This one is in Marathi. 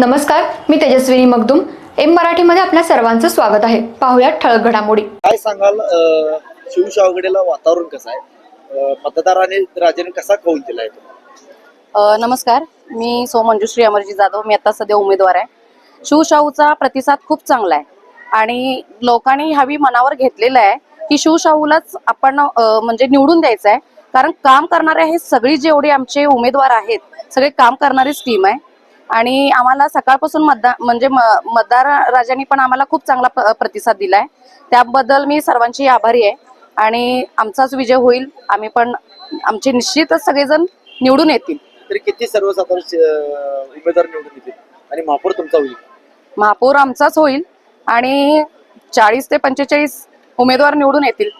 नमस्कार मी तेजस्विनी मगदुम. एम मराठीमध्ये आपल्या सर्वांचं स्वागत आहे. पाहुयात ठळक घडामोडी. काय सांगाल अं, शिवशाहगडीला वातावरण कसं आहे? मतदाराने राजाने कसा कौल दिलाय? अ, नमस्कार. मी सौ मंजुश्री अमरजी जाधव. मी आता सध्या उमेदवार आहे. शिवशाहूचा प्रतिसाद खूप चांगला आहे. आणि लोकांनी हवी मनावर घेतलेलं आहे की शिवशाहूलाच आपण म्हणजे निवडून द्यायचं आहे. कारण काम करणारे हे सगळी जेवढे आमचे उमेदवार आहेत सगळे काम करणारीच टीम आहे. आणि आम्हाला सकाळपासून मतदार म्हणजे मतदार राजांनी पण आम्हाला खूप चांगला प्रतिसाद दिलाय. त्याबद्दल मी सर्वांची आभारी आहे. आणि आमचाच विजय होईल. आम्ही पण आमचे निश्चितच सगळेजण निवडून येतील. तरी किती सर्वसाधारण उमेदवार निवडून येतील? आणि महापौर तुमचा होईल? महापौर आमचाच होईल. आणि चाळीस ते पंचेचाळीस उमेदवार निवडून येतील.